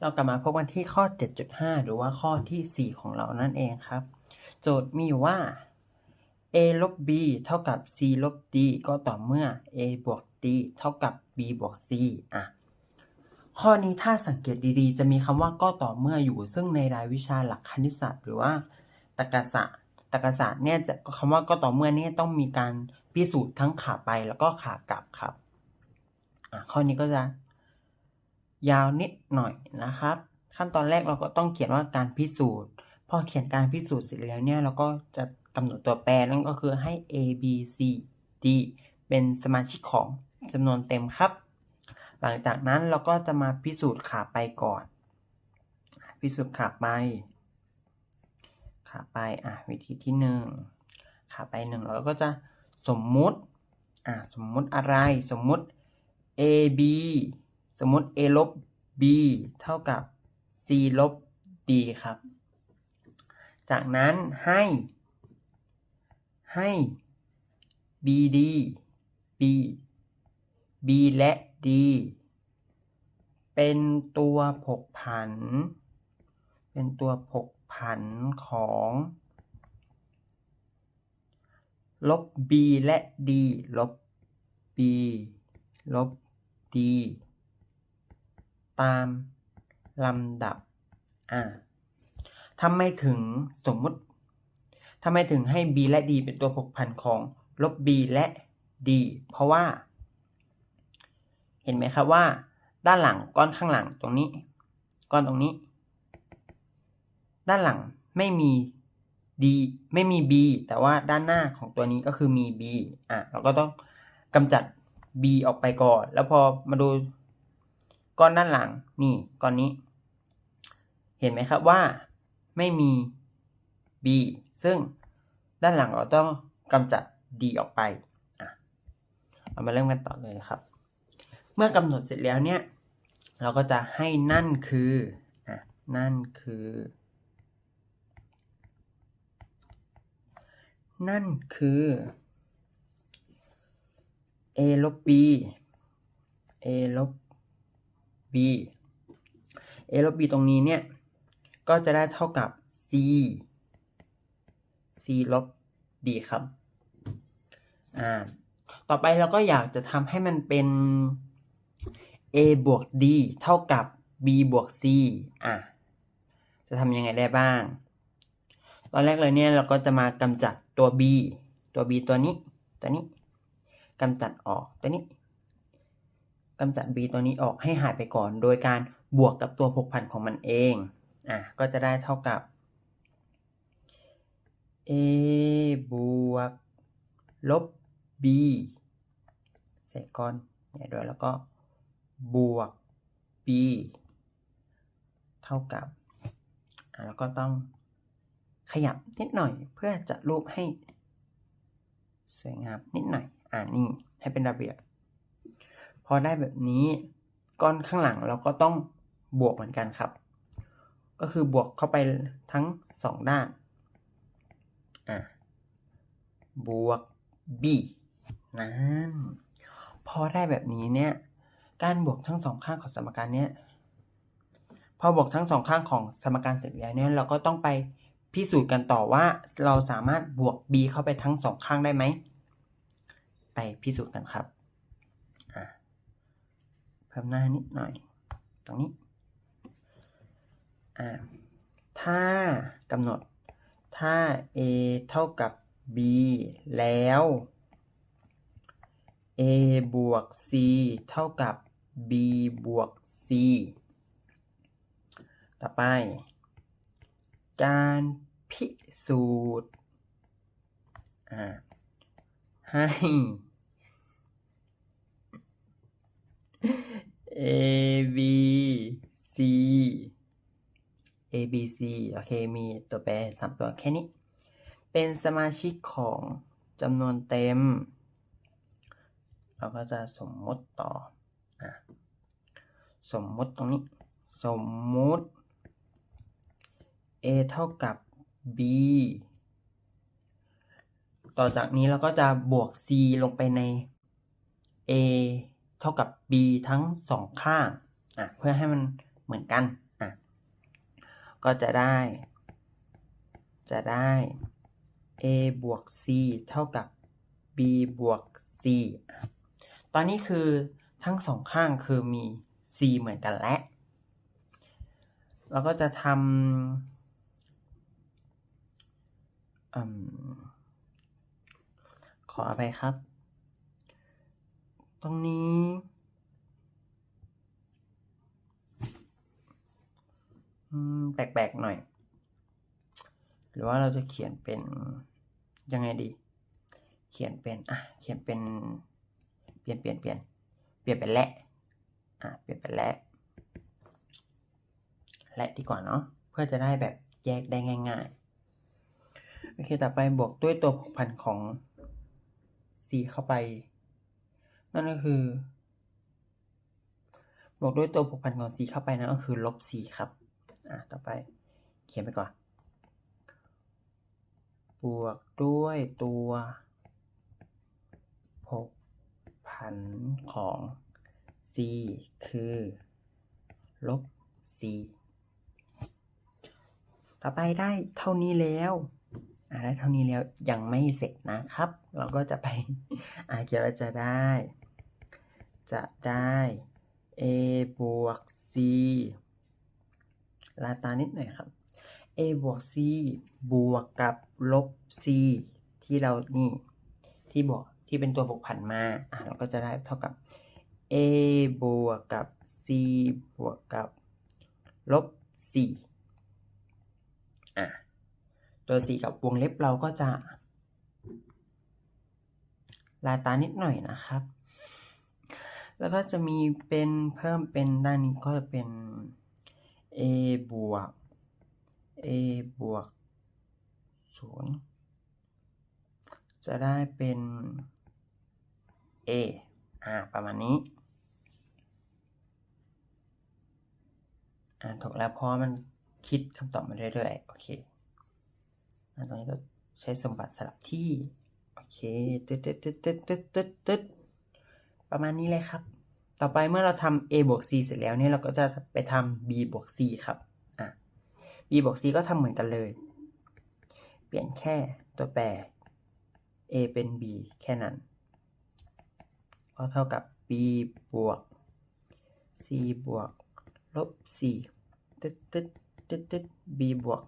เรากลับมาพบกันที่ข้อ 7.5 หรือว่าข้อทีสี่ 4 ของเรานั่นเองครับ โจทย์มีว่า a ลบ b เท่ากับ c ลบ d ก็ต่อเมื่อ a บวก d เท่ากับ b บวก c อะ ข้อนี้ถ้าสังเกตดีๆ จะมีคำว่าก็ต่อเมื่ออยู่ ซึ่งในรายวิชาหลักคณิตศาสตร์หรือว่าตรรกศาสตร์ตรรกศาสตร์เนี่ยจะคำว่าก็ต่อเมื่อเนี่ยต้องมีการพิสูจน์ทั้งขาไปแล้วก็ขากลับครับ อะข้อนี้ก็จะ ยาวนิดหน่อยนะครับ ขั้นตอนแรกเราก็ต้องเขียนว่าการพิสูจน์ พอเขียนการพิสูจน์เสร็จแล้วเนี่ยเราก็จะกำหนดตัวแปรนั่นก็คือให้ a b c d เป็นสมาชิกของจำนวนเต็มครับ หลังจากนั้นเราก็จะมาพิสูจน์ขาไปก่อน พิสูจน์ขาไป ขาไปอะวิธีที่หนึ่งขาไปหนึ่งเราก็จะสมมุติอะสมมุติอะไรสมมุติ a b สมมุติ a ลบ b เท่ากับ c ลบ d ครับ จากนั้นให้ให้ b d b b และ d เป็นตัวผกผัน เป็นตัวผกผันของลบ b และ d ลบ b ลบ d ตามลำดับ อ่าทำไมถึงสมมุติทำไมถึงให้ b และ d เป็นตัวผกผันของลบ b และ d เพราะว่า เห็นไหมครับว่า ด้านหลังก้อนข้างหลังตรงนี้ ก้อนตรงนี้ ด้านหลังไม่มี d ไม่มี b แต่ว่าด้านหน้าของตัวนี้ก็คือมี b อะเราก็ต้องกำจัด b ออกไปก่อน แล้วพอมาดู ก้อนด้านหลังนี่ก้อนนี้ เห็นไหมครับว่าไม่มี b ซึ่งด้านหลังเราต้องกำจัด d ออกไปเรามาเริ่มกันต่อเลยครับ เมื่อกำหนดเสร็จแล้วเนี่ย เราก็จะให้นั่นคืออะนั่นคือ นั่นคือ a ลบ b a ลบ b a ลบ b ตรงนี้เนี่ย ก็จะได้เท่ากับ c c ลบ d ครับ อ่า ต่อไปเราก็อยากจะทำให้มันเป็น a บวก d เท่ากับ b บวก c อะ จะทำยังไงได้บ้าง ตอนแรกเลยเนี่ยเราก็จะมากำจัดตัว b ตัว b ตัวนี้ ตัวนี้กำจัดออกตัวนี้ กำจัด b ตัวนี้ออกให้หายไปก่อน โดยการบวกกับตัวผกผันของมันเอง อะ ก็จะได้เท่ากับ a บวก ลบ b เศษก้อนใหญ่ด้วยแล้วก็บวก b เท่ากับ อะแล้วก็ต้องขยับนิดหน่อยเพื่อจะรูปให้สวยงามนิดหน่อย อ่านี่ให้เป็นระเบียบ พอได้แบบนี้ก้อนข้างหลังเราก็ต้องบวกเหมือนกันครับ ก็คือบวกเข้าไปทั้งสองด้านอะบวก b นั่นพอได้แบบนี้เนี่ย การบวกทั้งสองข้างของสมการเนี้ยพอบวกทั้งสองข้างของสมการเสร็จแล้วเนี่ยเราก็ต้องไปพิสูจน์กันต่อว่าเราสามารถบวก b เข้าไปทั้งสองข้างได้ไหม ไปพิสูจน์กันครับ พิ่มหน้านิดหน่อย ตรงนี้อ่าถ้ากำหนดถ้า a เท่ากับ b แล้ว a บวก c เท่ากับ b บวก c ต่อไป การพิสูจน์อ่าให้ a b c a b c โอเค มีตัวแปรสามตัวแค่นี้ เป็นสมาชิกของจำนวนเต็ม เราก็จะสมมติต่ออสมมติตรงนี้ สมมติ a เท่ากับ b ต่อจากนี้เราก็จะบวก c ลงไปใน a เท่ากับ b ทั้งสองข้างอะเพื่อให้มันเหมือนกันก็จะได้ จะได้ a บวก c เท่ากับ b บวก c ตอนนี้คือทั้งสองข้างคือมี c เหมือนกันและเราก็จะทำอขออภัยครับ ตรงนี้ แปลกๆหน่อย หรือว่าเราจะเขียนเป็นยังไงดี เขียนเป็นอะเขียนเป็น เปลี่ยนเปลี่ยนเปลี่ยนเปลี่ยนเป็นและอะเปลี่ยนเป็นและและดีกว่าเนาะเพื่อจะได้แบบแยกได้ง่ายๆโอเคต่อไปบวกด้วยตัวผูกพันของ c เข้าไป นั่นก็คือ บวกด้วยตัวผูกพันของ c เข้าไปนะก็คือลบ c ครับ อะ ต่อไปเขียนไปก่อน บวกด้วยตัวผูกพันของ c คือ ลบ c ต่อไปได้เท่านี้แล้วอ่าได้เท่านี้แล้วยังไม่เสร็จนะครับ เราก็จะไปอ่าเกี่ยวเราจะได้ จะได้ a บวก c ลาตานิดหน่อยครับ a บวก c บวกกับลบ c ที่เรานี่ ที่บวกที่เป็นตัวบวกผันมา อ่าเราก็จะได้เท่ากับ a บวกกับ c บวกกับลบ c อะตัว c กับวงเล็บเราก็จะ ลาตานิดหน่อยนะครับ แล้วก็จะมีเป็นเพิ่มเป็นด้านนี้ก็จะเป็น a บวก a บวกศูนย์จะได้เป็น a อ่าประมาณนี้อ่าถูกแล้วเพราะมันคิดคำตอบมาเรื่อยๆ โอเคอ่าตรงนี้ก็ใช้สมบัติสลับที่ โอเค ตึ๊ดตึ๊ดตึ๊ดตึ๊ดตึ๊ดตึ๊ด ประมาณนี้เลยครับ ต่อไปเมื่อเราทำ a บวก c เสร็จแล้วเนี่ยเราก็จะไปทำ b บวก c ครับอะ b บวก c ก็ทำเหมือนกันเลย เปลี่ยนแค่ตัวแปร a เป็น b แค่นั้น ก็เท่ากับ b บวก c บวกลบ c ตึ๊ดตึ๊ดตึ๊ดตึ๊ด b บวก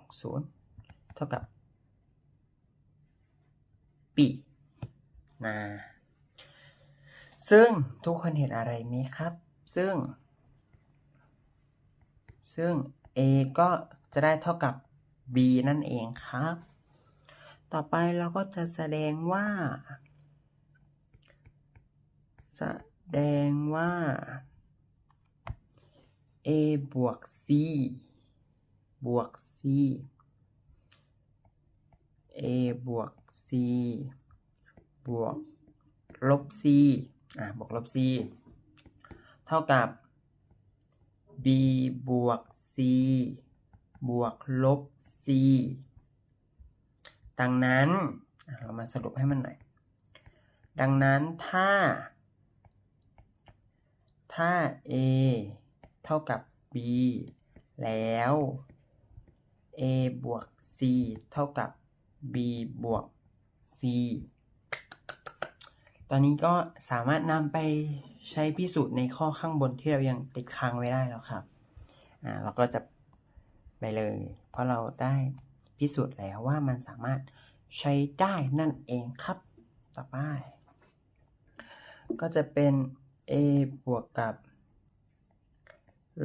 0 เท่ากับ b นะ ซึ่งทุกคนเห็นอะไรไหมครับ ซึ่ง ซึ่ง a ก็จะได้เท่ากับ b นั่นเองครับ ต่อไปเราก็จะแสดงว่า แสดงว่า a บวก c บวก c a บวก c บวกลบ c อะบวกลบ c เท่ากับ b บวก c บวกลบ c ดังนั้นเรามาสรุปให้มันหน่อย ดังนั้นถ้า ถ้า a เท่ากับ b แล้ว a บวก c เท่ากับ b บวก c ตอนนี้ก็สามารถนำไปใช้พิสูจน์ในข้อข้างบนที่เรายังติดค้างไว้ได้แล้วครับอ่าเราก็จะไปเลย เพราะเราได้พิสูจน์แล้วว่ามันสามารถใช้ได้นั่นเองครับ ต่อไป ก็จะเป็น a บวกกับ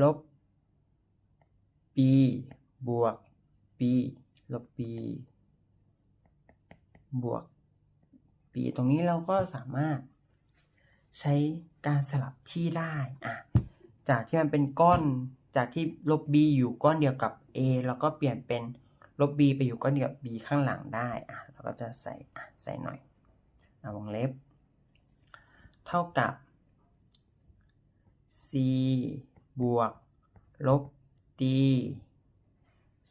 ลบ b บวก b ลบ b บวก b ตรงนี้เราก็สามารถใช้การสลับที่ได้อะจากที่มันเป็นก้อนจากที่ลบ b อยู่ก้อนเดียวกับ a แล้วก็เปลี่ยนเป็นลบ b ไปอยู่ก้อนเดียวกับ b ข้างหลังได้อะเราก็จะใส่อะใส่หน่อยอวงเล็บ เท่ากับ c บวกลบ d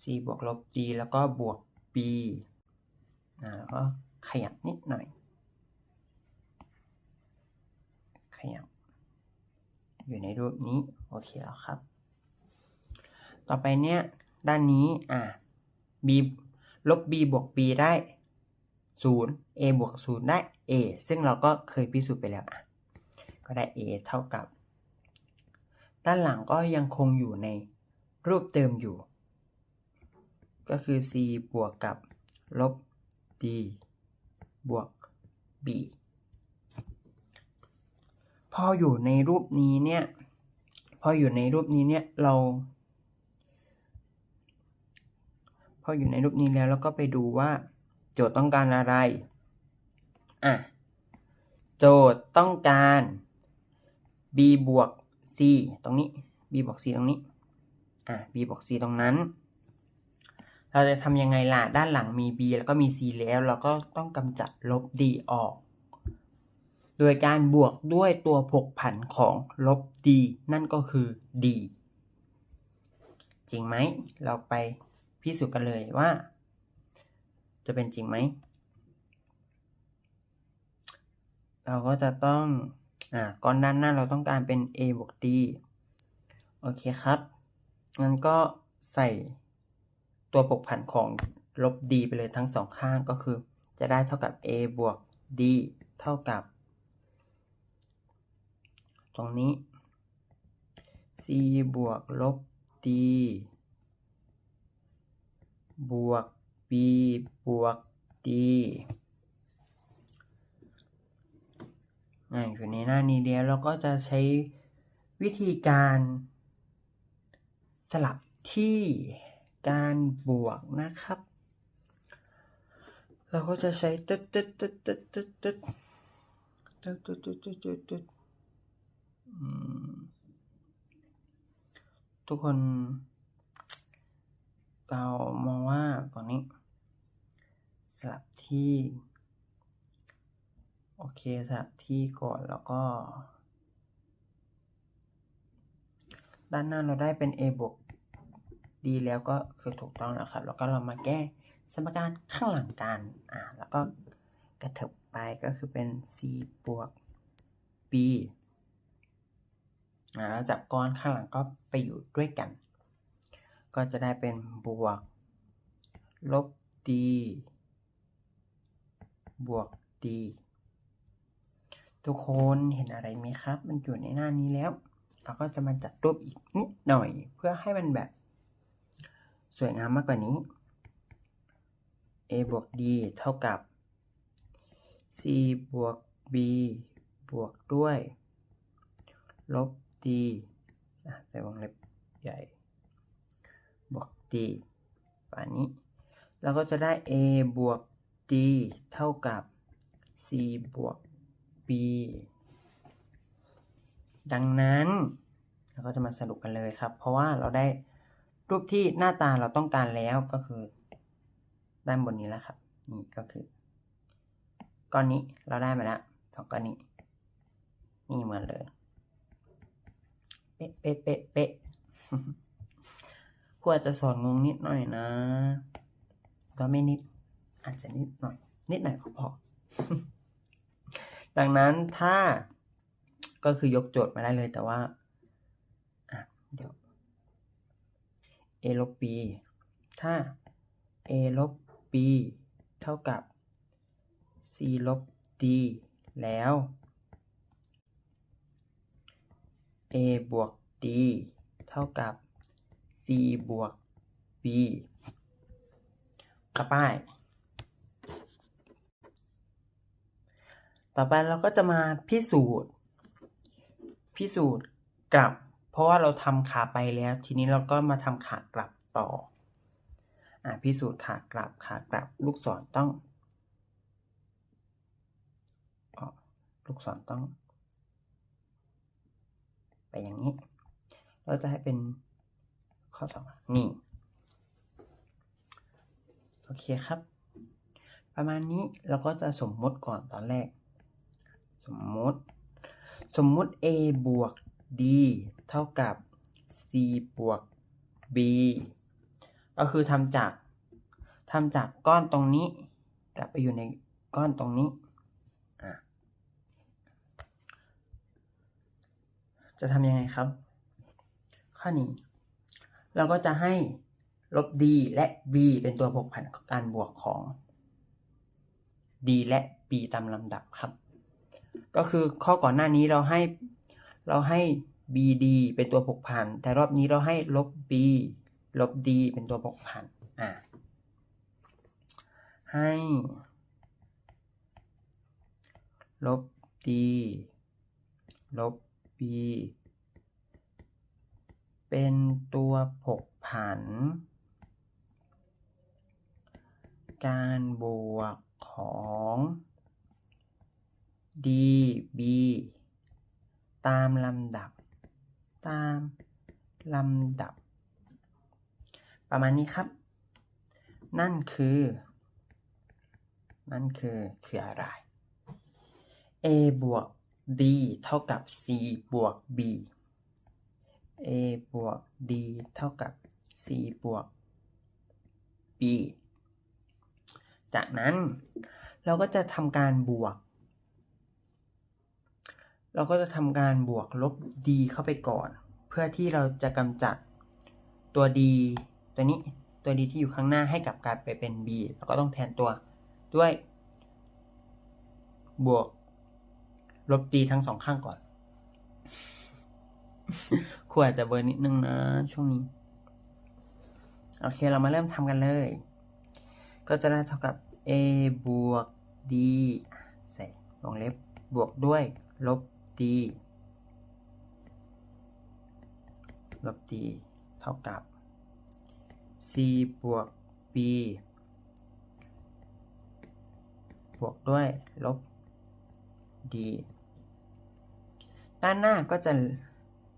c บวกลบ d แล้วก็บวก b นะแล้วก็ขยับนิดหน่อย ขยับ อยู่ในรูปนี้ โอเคแล้วครับ ต่อไปเนี่ยด้านนี้อ่า b ลบ b บวก b ได้ 0 a บวก 0 ได้ a ซึ่งเราก็เคยพิสูจน์ไปแล้วอะ ก็ได้ a เท่ากับ ด้านหลังก็ยังคงอยู่ในรูปเติมอยู่ ก็คือ c บวกกับลบ d บวก b พออยู่ในรูปนี้เนี่ยพออยู่ในรูปนี้เนี่ยเราพออยู่ในรูปนี้แล้วเราก็ไปดูว่า โจทย์ต้องการอะไรอะโจทย์ต้องการ b บวก c ตรงนี้ b บวก c ตรงนี้อะ b บวก c ตรงนั้น เราจะทำยังไงล่ะ ด้านหลังมี b แล้วก็มี c แล้ว เราก็ต้องกำจัดลบ d ออก โดยการบวกด้วยตัวผกผันของลบ d นั่นก็คือ d จริงไหม เราไปพิสูจน์กันเลยว่า จะเป็นจริงไหม เราก็จะต้องอ่าก้อนด้านหน้าเราต้องการเป็น a บวก d โอเคครับ งั้นก็ใส่ตัวผกผันของลบ d ไปเลยทั้งสองข้างก็คือ จะได้เท่ากับ a บวก d เท่ากับ ตรงนี้ c บวกลบ d บวก b บวก d อ่าอยู่ในหน้านี้แล้วเราก็จะใช้วิธีการสลับที่การบวกนะครับ เราก็จะใช้ตึ๊ดตึ๊ดตึ๊ดตึ๊ดตึ๊ดตึ๊ดตึ๊ดตึ๊ดตึ๊ดตึ๊ดตึ๊ดตึ๊ด ทุกคน เรามองว่าตรงนี้สลับที่ โอเคสลับที่ก่อนแล้วก็ ด้านหน้าเราได้เป็น a บวก d แล้วก็คือถูกต้องแล้วครับ แล้วก็เรามาแก้สมการข้างหลังกันอ่าแล้วก็กระเถิบไปก็คือเป็น c บวก b แล้วจับก้อนข้างหลังก็ไปอยู่ด้วยกัน ก็จะได้เป็นบวก ลบ d บวก d ทุกคนเห็นอะไรไหมครับ มันอยู่ในหน้านี้แล้ว เราก็จะมาจัดรูปอีกนิดหน่อย เพื่อให้มันแบบ สวยงามมากกว่านี้ a บวก d เท่ากับ c บวก b บวกด้วย ลบ d อะใส่วงเล็บใหญ่ บวก d ป่านนี้ เราก็จะได้ a บวก d เท่ากับ c บวก b ดังนั้น เราก็จะมาสรุปกันเลยครับ เพราะว่าเราได้รูปที่หน้าตาเราต้องการแล้วก็คือ ด้านบนนี้แล้วครับ นี่ก็คือ ก้อนนี้เราได้มาแล้วสองก้อนนี้ นี่เหมือนเลยะเป๊ะเป๊ะเป๊ะควรจจะสอนงงนิดหน่อยนะ ก็ไม่นิด อาจจะนิดหน่อย นิดหน่อยก็พอ ดังนั้นถ้าก็คือยกโจทย์มาได้เลยแต่ว่าอะเดี๋ยว a ลบ b ถ้า a ลบ b เท่ากับ c ลบ d แล้ว a บวก d เท่ากับ c บวก b กระป้ายต่อไปเราก็จะมาพิสูจน์ พิสูจน์กลับ เพราะว่าเราทำขาไปแล้ว ทีนี้เราก็มาทำขากลับต่ออ่าพิสูจน์ขากลับขากลับ ลูกศรต้องอลูกศรต้อง ไปอย่างนี้ เราจะให้เป็นข้อสองนี่ โอเคครับ ประมาณนี้เราก็จะสมมติก่อนตอนแรก สมมติ สมมติ a บวก d เท่ากับ c บวก b ก็คือทำจากทำจากก้อนตรงนี้ กลับไปอยู่ในก้อนตรงนี้อะ จะทำยังไงครับ ข้อนี้ เราก็จะให้ลบ d และ b เป็นตัวผกผันการบวกของ d และ b ตามลำดับครับ ก็คือข้อก่อนหน้านี้เราให้เราให้ bd เป็นตัวผกผัน แต่รอบนี้เราให้ลบ b ลบ d เป็นตัวผกผันอ่าให้ลบ d ลบ b เป็นตัวผกผัน การบวกของ d b ตามลำดับ ตามลำดับ ประมาณนี้ครับ นั่นคือ นั่นคือคืออะไร a บวก d เท่ากับ c บวก b a บวก d เท่ากับ c บวก b จากนั้นเราก็จะทำการบวก เราก็จะทำการบวกลบ d เข้าไปก่อน เพื่อที่เราจะกำจัดตัว d ตัวนี้ตัว d ที่อยู่ข้างหน้าให้กลับกลายไปเป็น b เราก็ต้องแทนตัวด้วย บวก ลบ d ทั้งสองข้างก่อนครูอาจจะเบอร์นิดนึงนะ ช่วงนี้ โอเคเรามาเริ่มทำกันเลย ก็จะได้เท่ากับ a บวก d ใส่วงเล็บบวกด้วย ลบ d ลบ d เท่ากับ c บวก b บวกด้วย ลบ d ด้านหน้าก็จะ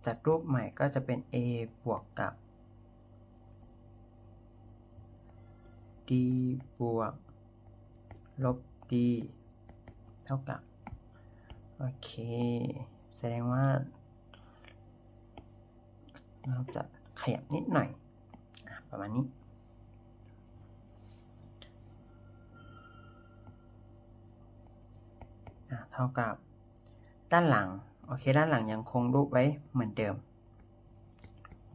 จัดรูปใหม่ก็จะเป็น a บวกกับ d บวก ลบ d เท่ากับ โอเค แสดงว่าเราจะขยับนิดหน่อยอประมาณนี้เท่ากับ ด้านหลัง โอเคด้านหลังยังคงรูปไว้เหมือนเดิม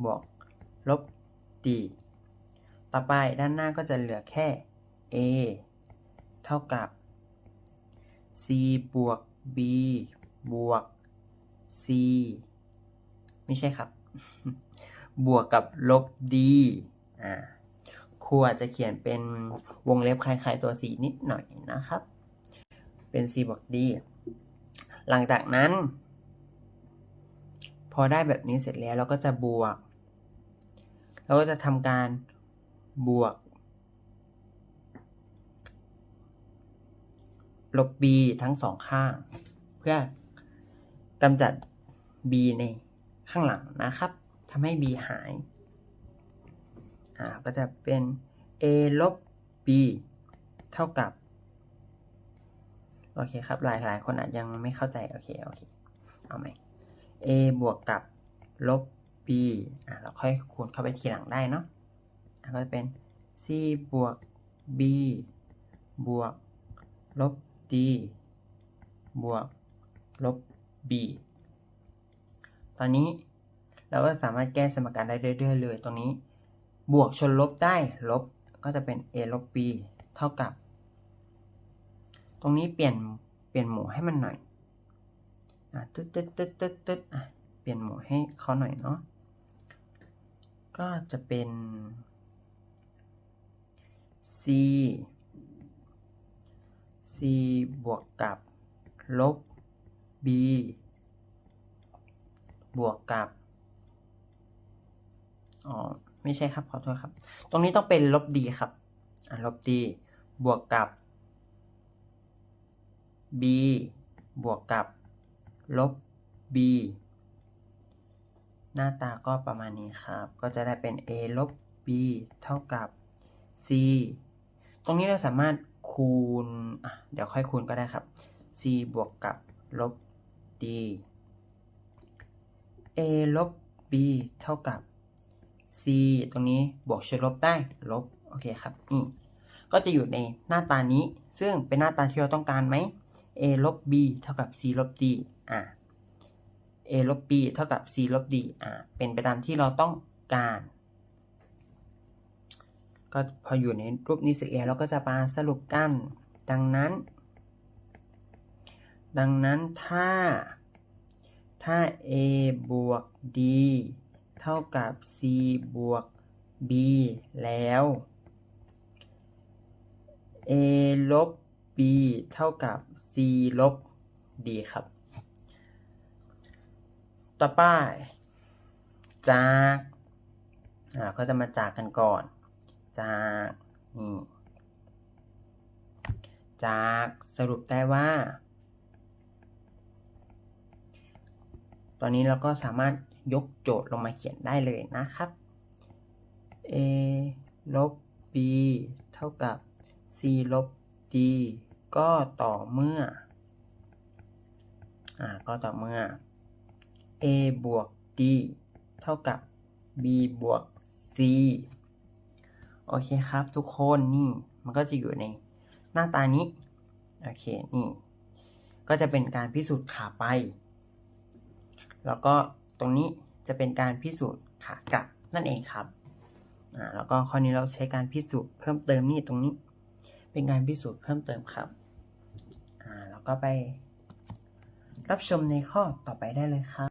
บวก ลบ d ต่อไปด้านหน้าก็จะเหลือแค่ a เท่ากับ c บวก b บวก c ไม่ใช่ครับ บวกกับลบ d อ่าครูอาจจะเขียนเป็นวงเล็บคล้ายๆตัว c นิดหน่อยนะครับ เป็น c บวก d หลังจากนั้น พอได้แบบนี้เสร็จแล้วเราก็จะบวก เราก็จะทำการบวก ลบ b ทั้งสองข้าง เพื่อกำจัด b ในข้างหลังนะครับทำให้ b หาย อ่า ก็จะเป็น a ลบ b เท่ากับ โอเคครับ หลายหลายคนอาจยังไม่เข้าใจ โอเค โอเค เอาไหม a บวกกับลบ b อ่าเราค่อยคูณเข้าไปทีหลังได้เนาะก็จะเป็น c บวก b บวกลบ d บวกลบ b ตอนนี้เราก็สามารถแก้สมการได้เรื่อยๆเลยตรงนี้ บวกชนลบได้ลบก็จะเป็น a ลบ b เท่ากับ ตรงนี้เปลี่ยนเปลี่ยนหมู่ให้มันหน่อย ตึ๊ดตึ๊ดตึ๊ดตึ๊ดตึ๊ดอะเปลี่ยนโหมู่ให้เขาหน่อยเนาะก็จะเป็น c c บวกกับลบ b บวกกับอ๋อไม่ใช่ครับขอโทษครับ ตรงนี้ต้องเป็นลบ d ครับอะลบ d บวกกับ b บวกกับ ลบ b หน้าตาก็ประมาณนี้ครับ ก็จะได้เป็น a ลบ b เท่ากับ c ตรงนี้เราสามารถคูณเดี๋ยวค่อยคูณก็ได้ครับ c บวกกับลบ d a ลบ b เท่ากับ c ตรงนี้บวกเฉลบได้ลบ โอเคครับนี่ก็จะอยู่ในหน้าตานี้ ซึ่งเป็นหน้าตาที่เราต้องการไหม a ลบ b เท่ากับ c ลบ d a ลบ b เท่ากับ c ลบ d อ่าเป็นไปตามที่เราต้องการ ก็พออยู่ในรูปนี้เสร็จแล้วเราก็จะมาสรุปกัน ดังนั้น ดังนั้นถ้า ถ้า a บวก d เท่ากับ c บวก b แล้ว a ลบ b เท่ากับ c ลบ d ครับ ต่อไป จากอ่าเราก็จะมาจากกันก่อน จากนี่จากสรุปได้ว่า ตอนนี้เราก็สามารถยกโจทย์ลงมาเขียนได้เลยนะครับ a ลบ b เท่ากับ c ลบ d ก็ต่อเมื่อ อ่า ก็ต่อเมื่อ a บวก d เท่ากับ b บวก c โอเคครับ ทุกคนนี่ มันก็จะอยู่ในหน้าตานี้ โอเค นี่ ก็จะเป็นการพิสูจน์ขาไป แล้วก็ตรงนี้จะเป็นการพิสูจน์ขากลับนั่นเองครับอ่าแล้วก็ข้อนี้เราใช้การพิสูจน์เพิ่มเติมนี่ตรงนี้ เป็นการพิสูจน์เพิ่มเติมครับอ่าแล้วก็ไปรับชมในข้อต่อไปได้เลยครับ